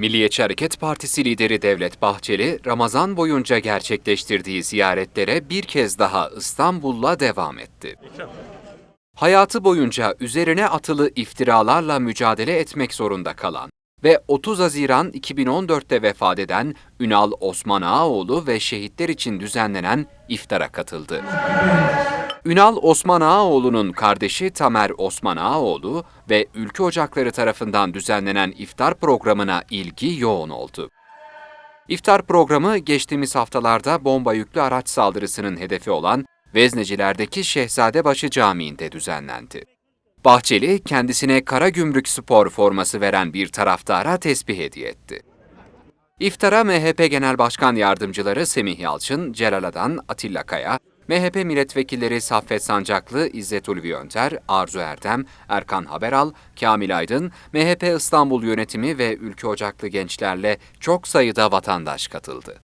Milliyetçi Hareket Partisi lideri Devlet Bahçeli, Ramazan boyunca gerçekleştirdiği ziyaretlere bir kez daha İstanbul'la devam etti. Hayatı boyunca üzerine atılı iftiralarla mücadele etmek zorunda kalan ve 30 Haziran 2014'te vefat eden Ünal Osman Ağaoğlu ve şehitler için düzenlenen iftara katıldı. Ünal Osman Ağaoğlu'nun kardeşi Tamer Osman Ağaoğlu ve Ülke Ocakları tarafından düzenlenen iftar programına ilgi yoğun oldu. İftar programı geçtiğimiz haftalarda bomba yüklü araç saldırısının hedefi olan Vezneciler'deki Şehzadebaşı Camii'nde düzenlendi. Bahçeli kendisine Karagümrük Spor forması veren bir taraftara tesbih hediye etti. İftara MHP Genel Başkan Yardımcıları Semih Yalçın, Celal Adan, Atilla Kaya, MHP milletvekilleri Saffet Sancaklı, İzzet Ulvi Önter, Arzu Erdem, Erkan Haberal, Kamil Aydın, MHP İstanbul yönetimi ve Ülke Ocaklı gençlerle çok sayıda vatandaş katıldı.